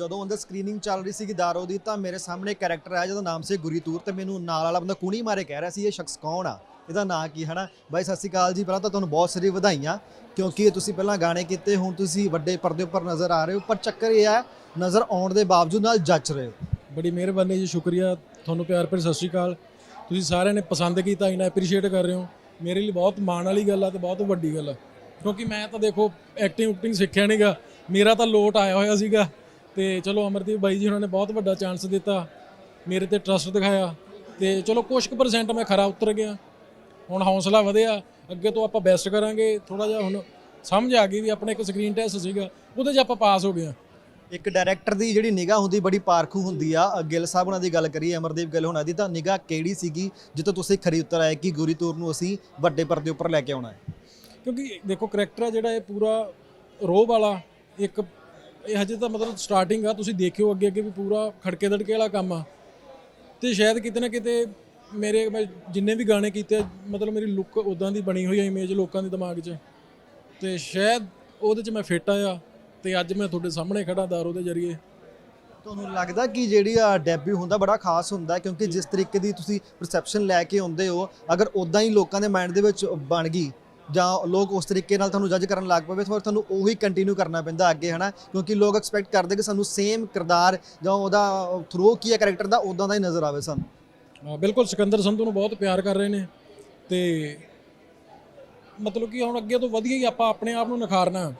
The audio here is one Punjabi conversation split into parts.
ਜਦੋਂ ਅੰਦਰ ਸਕਰੀਨਿੰਗ ਚੱਲ ਰਹੀ ਸੀਗੀ ਦਾਰੋ ਦੀ, ਤਾਂ ਮੇਰੇ ਸਾਹਮਣੇ ਕੈਰੈਕਟਰ ਆਇਆ ਜਿਹਦਾ ਨਾਮ ਸੀ ਗੁਰੀਤੂਰ ਤੇ ਮੈਨੂੰ ਨਾਲ ਵਾਲਾ ਬੰਦਾ ਕੂਣੀ ਮਾਰੇ ਕਹਿ ਰਿਹਾ ਸੀ, ਇਹ ਸ਼ਖਸ ਕੌਣ ਆ? ਇਹਦਾ ਨਾਂ ਕੀ ਹੈ ਨਾ? ਬਾਈ, ਸਤਿ ਸ਼੍ਰੀ ਅਕਾਲ ਜੀ, ਪਹਿਲਾਂ ਤਾਂ ਤੁਹਾਨੂੰ ਬਹੁਤ ਸਾਰੀ ਵਧਾਈਆਂ, ਕਿਉਂਕਿ ਤੁਸੀਂ ਪਹਿਲਾਂ ਗਾਣੇ ਕੀਤੇ, ਹੁਣ ਤੁਸੀਂ ਵੱਡੇ ਪਰਦੇ ਉੱਪਰ ਨਜ਼ਰ ਆ ਰਹੇ ਹੋ, ਪਰ ਚੱਕਰ ਇਹ ਹੈ ਨਜ਼ਰ ਆਉਣ ਦੇ ਬਾਵਜੂਦ ਨਾਲ ਜੱਜ ਰਹੇ ਹੋ। ਬੜੀ ਮਿਹਰਬਾਨੀ ਜੀ, ਸ਼ੁਕਰੀਆ ਤੁਹਾਨੂੰ ਪਿਆਰ ਭਰੀ ਸਤਿ ਸ਼੍ਰੀ ਅਕਾਲ। ਤੁਸੀਂ ਸਾਰਿਆਂ ਨੇ ਪਸੰਦ ਕੀਤਾ ਇਹਨਾਂ ਐਪਰੀਸ਼ੀਏਟ ਕਰ ਰਹੇ ਹੋ। ਮੇਰੇ ਲਈ ਬਹੁਤ ਮਾਣ ਵਾਲੀ ਗੱਲ ਆ ਤੇ ਬਹੁਤ ਵੱਡੀ ਗੱਲ ਆ। ਕਿਉਂਕਿ ਮੈਂ ਤਾਂ ਦੇਖੋ ਐਕਟਿੰਗ ਉਕਟਿੰਗ ਸਿੱਖਿਆ ਨਹੀਂਗਾ ਮੇਰਾ ਤਾਂ ਲੋਟ ਆਇਆ ਹੋਇਆ ਸੀਗਾ। ਤੇ ਚਲੋ ਅਮਰਦੀਪ ਬਾਈ ਜੀ ਉਹਨਾਂ ਨੇ ਬਹੁਤ ਵੱਡਾ ਚਾਂਸ ਦਿੱਤਾ ਮੇਰੇ ਤੇ ਟਰਸਟ ਦਿਖਾਇਆ ਤੇ ਚਲੋ ਕੁਝ ਕੁ ਪਰਸੈਂਟ ਮੈਂ ਖਰਾ ਉਤਰ ਗਿਆ ਹੁਣ ਹੌਸਲਾ ਵਧਿਆ ਅੱਗੇ ਤੋਂ ਆਪਾਂ ਬੈਸਟ ਕਰਾਂਗੇ ਥੋੜਾ ਜਿਹਾ ਹੁਣ ਸਮਝ ਆ ਗਈ ਵੀ ਆਪਣਾ ਇੱਕ ਸਕਰੀਨ ਟੈਸਟ ਸੀਗਾ ਉਹਦੇ 'ਚ ਆਪਾਂ ਪਾਸ ਹੋ ਗਏ ਹਾਂ। ਇੱਕ ਡਾਇਰੈਕਟਰ ਦੀ ਜਿਹੜੀ ਨਿਗਾਹ ਹੁੰਦੀ ਬੜੀ ਪਾਰਖੂ ਹੁੰਦੀ ਆ ਗਿੱਲ ਸਾਹਿਬ ਉਹਨਾਂ ਦੀ ਗੱਲ ਕਰੀਏ ਅਮਰਦੀਪ ਗਿੱਲ ਉਹਨਾਂ ਦੀ ਤਾਂ ਨਿਗਾਹ ਕਿਹੜੀ ਸੀਗੀ ਜਿੱਥੋਂ ਤੁਸੀਂ ਖਰੀ ਉਤਰ ਆਏ ਕਿ ਗੁਰੀਤੂਰ ਨੂੰ ਅਸੀਂ ਵੱਡੇ ਪਰਦੇ ਉੱਪਰ ਲੈ ਕੇ ਆਉਣਾ ਹੈ ਕਿਉਂਕਿ ਦੇਖੋ ਕਰੈਕਟਰ ਆ ਜਿਹੜਾ ਇਹ ਪੂਰਾ ਰੋਹ ਵਾਲਾ ਇੱਕ ਇਹ ਹਜੇ ਤਾਂ ਮਤਲਬ ਸਟਾਰਟਿੰਗ ਆ, ਤੁਸੀਂ ਦੇਖਿਓ ਅੱਗੇ ਅੱਗੇ ਵੀ ਪੂਰਾ ਖੜਕੇ ਦੜਕੇ ਵਾਲਾ ਕੰਮ ਆ। ਤੇ ਸ਼ਾਇਦ ਕਿਤੇ ਨਾ ਕਿਤੇ ਮੇਰੇ, ਮੈਂ ਜਿੰਨੇ ਵੀ ਗਾਣੇ ਕੀਤੇ, ਮਤਲਬ ਮੇਰੀ ਲੁੱਕ ਉਦਾਂ ਦੀ ਬਣੀ ਹੋਈ ਆ ਇਮੇਜ ਲੋਕਾਂ ਦੇ ਦਿਮਾਗ 'ਚ। ਤੇ ਸ਼ਾਇਦ ਉਹਦੇ 'ਚ ਮੈਂ ਫਿੱਟ ਆਇਆ ਤੇ ਅੱਜ ਮੈਂ ਤੁਹਾਡੇ ਸਾਹਮਣੇ ਖੜਾ ਦਾਰੋ ਦੇ ਜਰੀਏ। ਤੁਹਾਨੂੰ ਲੱਗਦਾ ਕਿ ਜਿਹੜੀ ਆ ਡੈਬਿਊ ਹੁੰਦਾ ਬੜਾ ਖਾਸ ਹੁੰਦਾ ਕਿਉਂਕਿ ਜਿਸ ਤਰੀਕੇ ਦੀ ਤੁਸੀਂ ਪਰਸੈਪਸ਼ਨ ਲੈ ਕੇ ਆਉਂਦੇ ਹੋ, ਅਗਰ ਉਦਾਂ ਹੀ ਲੋਕਾਂ ਦੇ ਮਾਈਂਡ ਦੇ ਵਿੱਚ ਬਣ ਗਈ ਜਾਂ ਲੋਕ ਉਸ ਤਰੀਕੇ ਨਾਲ ਤੁਹਾਨੂੰ ਜੱਜ ਕਰਨ ਲੱਗ ਪਵੇ ਫਿਰ ਤੁਹਾਨੂੰ ਉਹੀ ਕੰਟੀਨਿਊ ਕਰਨਾ ਪੈਂਦਾ ਅੱਗੇ ਹਨਾ? ਕਿਉਂਕਿ ਲੋਕ ਐਕਸਪੈਕਟ ਕਰਦੇ ਕਿ ਸਾਨੂੰ ਸੇਮ ਕਿਰਦਾਰ ਜਾਂ ਉਹਦਾ ਥਰੋ ਕੀ ਹੈ ਕੈਰੈਕਟਰ ਦਾ ਉਦਾਂ ਦਾ ਹੀ ਨਜ਼ਰ ਆਵੇ ਸਾਨੂੰ। ਬਿਲਕੁਲ ਸਿਕੰਦਰ ਸੰਧੂ ਨੂੰ ਬਹੁਤ ਪਿਆਰ ਕਰ ਰਹੇ ਨੇ ਤੇ ਮਤਲਬ ਕਿ ਹੁਣ ਅੱਗੇ ਤੋਂ ਵਧੀਆ ਹੀ ਆਪਾਂ ਆਪਣੇ ਆਪ ਨੂੰ ਨਿਖਾਰਨਾ।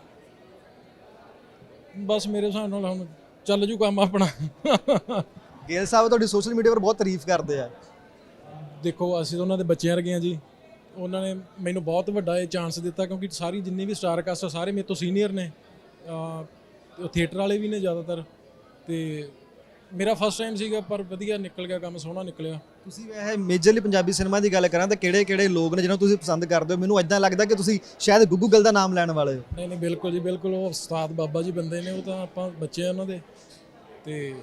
ਬਸ ਮੇਰੇ ਹਿਸਾਬ ਨਾਲ ਹੁਣ ਚੱਲ ਜੂ ਕੰਮ ਆਪਣਾ। ਗੇਲ ਸਾਹਿਬ ਤੁਹਾਡੀ ਸੋਸ਼ਲ ਮੀਡੀਆ 'ਤੇ ਬਹੁਤ ਤਾਰੀਫ ਕਰਦੇ ਆ। ਦੇਖੋ ਅਸੀਂ ਤਾਂ ਉਹਨਾਂ ਦੇ ਬੱਚੇ ਵਰਗੇ ਹਾਂ ਜੀ। ਉਹਨਾਂ ਨੇ ਮੈਨੂੰ ਬਹੁਤ ਵੱਡਾ ਇਹ ਚਾਂਸ ਦਿੱਤਾ ਕਿਉਂਕਿ ਸਾਰੀ ਜਿੰਨੀ ਵੀ ਸਟਾਰ ਕਾਸਟ ਆ ਸਾਰੇ ਮੇਰੇ ਤੋਂ ਸੀਨੀਅਰ ਨੇ। ਥੀਏਟਰ ਵਾਲੇ ਵੀ ਨੇ ਜ਼ਿਆਦਾਤਰ। ਤੇ ਮੇਰਾ ਫਸਟ ਟਾਈਮ ਸੀਗਾ ਪਰ ਵਧੀਆ ਨਿਕਲ ਗਿਆ ਕੰਮ ਸੋਹਣਾ ਨਿਕਲਿਆ। ਤੁਸੀਂ ਵੈਸੇ ਮੇਜਰਲੀ ਪੰਜਾਬੀ ਸਿਨੇਮਾ ਦੀ ਗੱਲ ਕਰਾਂ ਤਾਂ ਕਿਹੜੇ ਕਿਹੜੇ ਲੋਕ ਨੇ ਜਿਹਨਾਂ ਨੂੰ ਤੁਸੀਂ ਪਸੰਦ ਕਰਦੇ ਹੋ? ਮੈਨੂੰ ਇਦਾਂ ਲੱਗਦਾ ਕਿ ਤੁਸੀਂ ਸ਼ਾਇਦ ਗੁੱਗੂ ਗਿੱਲ ਦਾ ਨਾਮ ਲੈਣ ਵਾਲੇ ਹੋ। ਨਹੀਂ ਨਹੀਂ ਬਿਲਕੁਲ ਜੀ ਬਿਲਕੁਲ। ਉਹ ਉਸਤਾਦ ਬਾਬਾ ਜੀ ਬੰਦੇ ਨੇ ਉਹ ਤਾਂ ਆਪਾਂ ਬੱਚੇ ਆ ਉਹਨਾਂ ਦੇ। ਤੇ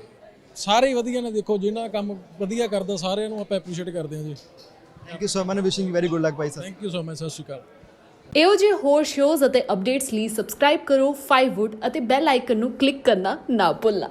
ਸਾਰੇ ਵਧੀਆ ਨੇ। ਦੇਖੋ ਜਿਹਨਾਂ ਕੰਮ ਵਧੀਆ ਕਰਦਾ ਸਾਰਿਆਂ ਨੂੰ ਆਪਾਂ ਐਪਰੀਸ਼ੀਏਟ ਕਰਦੇ ਹਾਂ ਜੀ। Thank you so much wishing you very good luck Bhai Sahib thank you so much Sat Sri Akal ਇਹੋ ਜਿਹੇ ਹੋਰ ਸ਼ੋਜ਼ ਅਤੇ ਅਪਡੇਟਸ ਲਈ ਸਬਸਕ੍ਰਾਈਬ ਕਰੋ 5wood ਅਤੇ ਬੈਲ ਆਈਕਨ ਨੂੰ ਕਲਿੱਕ ਕਰਨਾ ਨਾ ਭੁੱਲਣਾ।